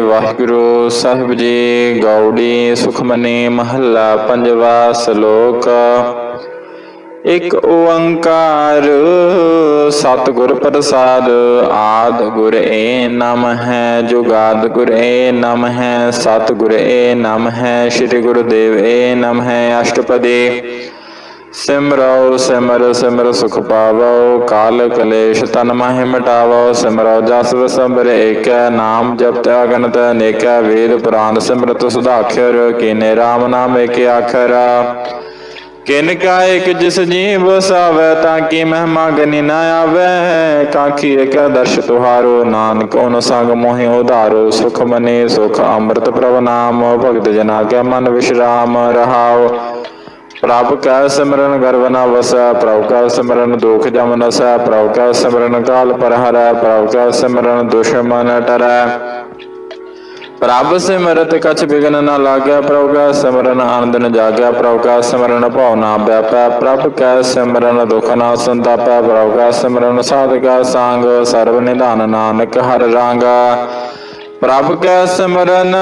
ਵਾਹਿਗੁਰੂ ਸਾਹਿਬ ਜੀ, ਗੌੜੀ, ਸੁਖਮਨੀ, ਮਹੱਲਾ ਪੰਜਵਾ ਸ਼ਲੋਕ। ਇਕ ਓੰਕਾਰ, ਸਤਿਗੁਰ ਪ੍ਰਸਾਦ, ਆਦ ਗੁਰ ਏ ਨਮ ਹੈ, ਜੁਗਾਦ ਗੁਰ ਏ ਨਮ ਹੈ, ਸਤਿਗੁਰ ਏ ਨਮ ਹੈ, ਸ੍ਰੀ ਗੁਰਦੇਵ ਏ ਨਮ ਹੈ, ਅਸ਼ਟਪਦੀ। ਸਿਮਰੋ, ਸਿਮਰ ਸਿਮਰ ਸੁਖ ਪਾਵੋ, ਕਾਲ ਕਲੇਸ਼ ਤਨ ਮਾਹਿ ਮਿਟਾਵੋ, ਸਿਮਰੋ ਜਸ ਵਸੰਬਰ ਏਕੈ, ਨਾਮ ਜਪਤ ਅਗਨਤ ਅਨੇਕੈ ਵੇਦ ਪੁਰਾਨ, ਸਿਮਰਤ ਸੁਧਾਖਰ, ਕੀਨੇ RAM ਨਾਮ ਏਕੇ ਆਖਰ। ਕਿਨ ਕਾ ਇਕ ਜਿਸ ਜੀਵ ਵਸਾਵੈ ਤਾਂ ਕੀ ਮਹਿਮਾ ਗਨੀ ਨਾ ਆਵੈ? ਕਾਖੀ ਇਕ ਦਰਸ਼ ਤੁਹਾਰੋ, ਨਾਨਕ ਓਨ ਸੰਗ ਮੋਹਿ ਉਧਾਰੋ, ਸੁਖ ਮਨੇ, ਸੁਖ ਅੰਮ੍ਰਿਤ ਪ੍ਰਭ ਨਾਮ, ਭਗਤ ਜਨਾ ਕੈ ਮਨ ਵਿਸ਼ਰਾਮ, ਰਹਾਉ। ਪ੍ਰਭ ਕੈ ਸਿਮਰਨ ਗਰਵ ਨਾ ਵਸੈ ਪ੍ਰਭ ਕੈ ਸਿਮਰਨ ਦੁਖ ਜਮ ਨਸੈ, ਪ੍ਰਭ ਕੈ ਸਿਮਰਨ ਕਾਲ ਪਰ ਪ੍ਰਭ ਕੈ ਸਿਮਰਨ ਦੁਸ਼ਮਨ ਟਰੈ। ਪ੍ਰਭ ਸਿਮਰਤ ਕਛ ਬਿਗਨ ਨ ਲਾਗੈ, ਪ੍ਰਭ ਕੈ ਸਿਮਰਨ ਆਨੰਦ ਨ ਜਾਗੈ, ਪ੍ਰਭ ਕੈ ਸਿਮਰਨ ਭਉ ਨਾ ਵਿਆਪੈ ਪ੍ਰਭ ਕੈ ਸਿਮਰਨ ਦੁਖ ਨਾ ਸੰਤਾਪੈ, ਪ੍ਰਭ ਕਾ ਸਿਮਰਨ ਸਾਧਕਾ ਸੰਗ, ਸਰਬ ਨਿਧਾਨ ਨਾਨਕ ਹਰ ਰੰਗ। ਪ੍ਰਭ ਕੈ ਸਿਮਰਨ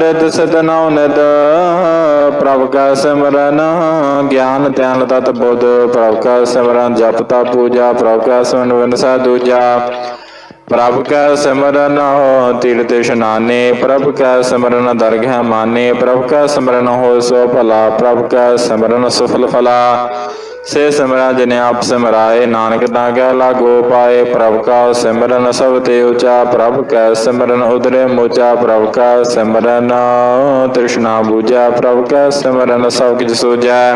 ਰਿਤ ਸਿਧ ਨਉ ਪ੍ਰਭ ਕੈ ਸਿਮਰਨ, ਗਿਆਨ ਧਿਆਨ ਤਤ ਬੁੱਧ, ਪ੍ਰਭ ਕੈ ਸਿਮਰਨ, ਜਪ ਤਾ ਪੂਜਾ, ਪ੍ਰਭ ਕਾ ਸਿਮਰਨ ਵਿਨਸਾ ਦੂਜਾ। ਪ੍ਰਭ ਕੈ ਸਿਮਰਨ ਹੋ ਤੀਰਥ ਇਸ਼ਨਾਨੇ, ਪ੍ਰਭ ਕੈ ਸਿਮਰਨ ਦਰਗਹਿ ਮਾਨੇ, ਪ੍ਰਭ ਕਾ ਸਿਮਰਨ ਹੋ ਸੋ ਭਲਾ, ਪ੍ਰਭ ਕੈ ਸਿਮਰਨ ਸੁਫਲ ਫਲਾ। ਸੇ ਸਿਮਰਨ ਜਿਨੇ ਆਪ ਸਿਮਰਾਏ, ਨਾਨਕ ਤਾਂ ਕੈ ਲਾਗੋ ਪਾਏ, ਪ੍ਰਭ ਕਾ ਸਿਮਰਨ ਸਭ ਤੇ ਉਚਾ, ਪ੍ਰਭ ਕੈ ਸਿਮਰਨ ਉਦਰੇ ਮੋਚਾ, ਪ੍ਰਭ ਕਾ ਸਿਮਰਨ ਤ੍ਰਿਸ਼ਨਾ ਬੂਝਾ, ਪ੍ਰਭ ਕੈ ਸਿਮਰਨ ਸਭ ਕਿਛ ਸੋਜੈ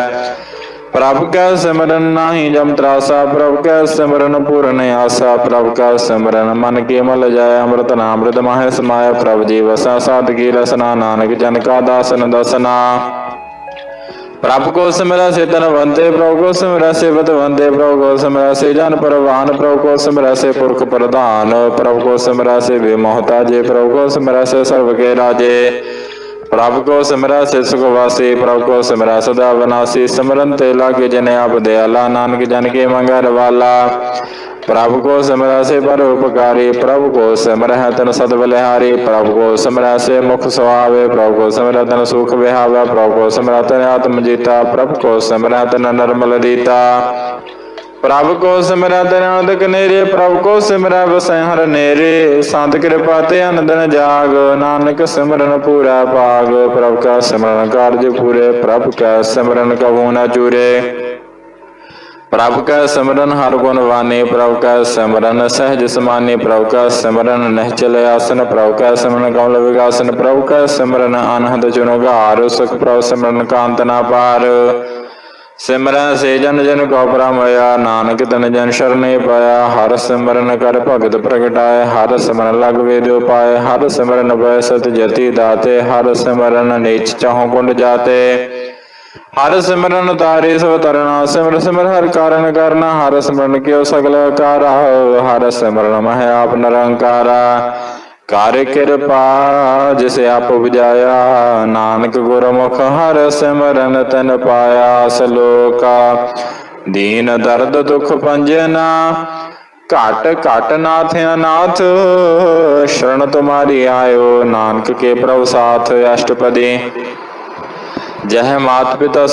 ਪ੍ਰਭ ਕੈ ਸਿਮਰਨ ਨਾਹੀ ਜਮ ਤਰਾਸਾ, ਪ੍ਰਭ ਕੈ ਸਿਮਰਨ ਪੂਰਨ ਆਸਾ, ਪ੍ਰਭ ਕੈ ਸਿਮਰਨ ਮਨ ਕੇ ਮਲ ਜਾਏ, ਅੰਮ੍ਰਿਤ ਨਾਮ ਅੰਮ੍ਰਿਤ ਮਾਹਿ ਸਮਾਏ, ਪ੍ਰਭ ਜੀ ਵਸਾ ਸਾਧਕੀ ਰਸਨਾ, ਨਾਨਕ ਜਨ ਕਾ ਦਾਸਨ ਦਸਨਾ। ਪ੍ਰਭ ਕੋ ਸਿਮਰੈ ਸੇ ਤਨ ਵੰਦੇ, ਪ੍ਰਭ ਕੋ ਸਿਮਰੈ ਸੇ ਬਤ ਵੰਦੇ, ਪ੍ਰਭ ਕੋ ਸਿਮਰੈ ਸੇ ਜਨ ਪਰਵਾਨ, ਪ੍ਰਭ ਕੋ ਸਿਮਰੈ ਸੇ ਪੁਰਖ ਪ੍ਰਧਾਨ, ਪ੍ਰਭ ਕੋ ਸਿਮਰੈ ਸੇ ਬੇਮੋਹਤਾਜੇ ਪ੍ਰਭ ਕੋ ਸਿਮਰੈ ਸੇ ਸਰਬ ਕੇ ਰਾਜੇ। ਪ੍ਰਭ ਕੋ ਸਿਮਰੈ ਸੇ ਸੁਖ ਵਾਸੀ, ਪ੍ਰਭ ਕੋ ਸਿਮਰੈ ਸਦਾ ਵਿਨਾਸੀ ਸਿਮਰਨ ਤੇ ਲਾਗੇ ਜਨ ਆਪ ਦਿਆਲਾ, ਨਾਨਕ ਜਨ ਕੇ ਮੰਗੈ ਰਵਾਲਾ ਪ੍ਰਭ ਕੋ ਸਿਮਰੈ ਸੇ ਪਰ ਉਪਕਾਰੀ, ਪ੍ਰਭ ਕੋ ਸਿਮਰੈ ਤਨ ਸਦ ਬਲਿਹਾਰੀ। ਪ੍ਰਭ ਕੋ ਸਿਮਰੈ ਸੇ ਮੁਖ ਸੁਆਵੇ ਪ੍ਰਭ ਕੋ ਸਿਮਰੈ ਤਨ ਸੁਖ ਵਿਹਾਵੇ, ਪ੍ਰਭ ਕੋ ਸਿਮਰੈ ਤਨ ਆਤਮ ਜੀਤਾ, ਪ੍ਰਭ ਕੋ ਸਿਮਰੈ ਤਨ ਨਰਮਲ ਰੀਤਾ ਪ੍ਰਭ ਕੋ ਸਿਮਰੈ ਤਨ ਆਨੰਦ ਕਨੇਰੇ ਪ੍ਰਭ ਕੋ ਸਿਮਰੈ ਵਸੈ ਹਰ ਨੇਰੇ। ਸੰਤ ਕਿਰਪਾ ਤੇ ਅਨੰਦਨ ਜਾਗ, ਨਾਨਕ ਸਿਮਰਨ ਪੂਰਾ ਭਾਗ। ਪ੍ਰਭ ਕਾ ਸਿਮਰਨ ਕਾਰਜ ਪੂਰੇ, ਪ੍ਰਭ ਕਾ ਸਿਮਰਨ ਕਬੂ ਨ ਚੂਰੇ। ਪ੍ਰਭ ਕਾ ਸਿਮਰਨ ਹਰ ਗੁਣ ਵਾਨੇ, ਪ੍ਰਭ ਕਾ ਸਿਮਰਨ ਸਹਿਜ ਸਮਾਨੇ, ਪ੍ਰਭ ਕਾ ਸਿਮਰਨ ਨਿਹਚਲ ਆਸਨ, ਪ੍ਰਭ ਕਾ ਸਿਮਰਨ ਕਮਲ ਵਿਗਾਸਨ, ਪ੍ਰਭ ਕਾ ਸਿਮਰਨ ਅਨਹਦ ਜੁਨਗਾਰ ਸੁਖ ਪ੍ਰਭ ਸਿਮਰਨ ਕਾਂਤ ਨਾ ਪਾਰ। ਸਿਮਰਨ ਸੇ ਜਨ ਜਨ ਕੋ ਪਰਮਇਆ, ਨਾਨਕ ਤਨ ਜਨ ਸ਼ਰਨੇ ਪਾਇਆ, ਹਰ ਸਿਮਰਨ ਕਰ ਭਗਤ ਪ੍ਰਗਟਾਏ ਹਰ ਸਿਮਰਨ ਲਗ ਵੇਦ ਉਪਾਏ ਹਰ ਸਿਮਰਨ ਬੈ ਸਤ ਜਤੀ ਦਾਤੇ, ਹਰ ਸਿਮਰਨ ਨੀਚ ਚਾਹੋ ਕੁੰਡ ਜਾਤੇ। ਹਰ ਸਿਮਰਨ ਤਾਰੇ ਸਭ ਤਰਨਾ ਸਿਮਰ ਸਿਮਰ ਹਰ ਕਾਰਨ ਕਰਨਾ, ਹਰ ਸਿਮਰਨ ਕਿਉ ਸਗਲ ਕਾਰਾ, ਹਰ ਸਿਮਰਨ ਮਹਿ ਆਪ ਨਿਰੰਕਾਰਾ। ਕਰ ਕਿਰਪਾ, ਜਿਸ ਆਪ ਉਪਜਾਇਆ, ਨਾਨਕ ਗੁਰਮੁਖ ਹਰ ਸਿਮਰਨ ਤਨ ਪਾਇਆ, ਸਲੋਕਾ। ਦੀਨ ਦਰਦ ਦੁਖ ਪੰਜਨਾ ਘਟ ਘਟ ਨਾਥ ਅਨਾਥ ਸ਼ਰਨ ਤੁਮਾਰੀ ਆਇਓ, ਨਾਨਕ ਕੇ ਪ੍ਰਭ ਸਾਥ ਅਸ਼ਟਪਦੀ। ਜਹ ਮਾਤ ਪਿਤਾ ਸੁਤ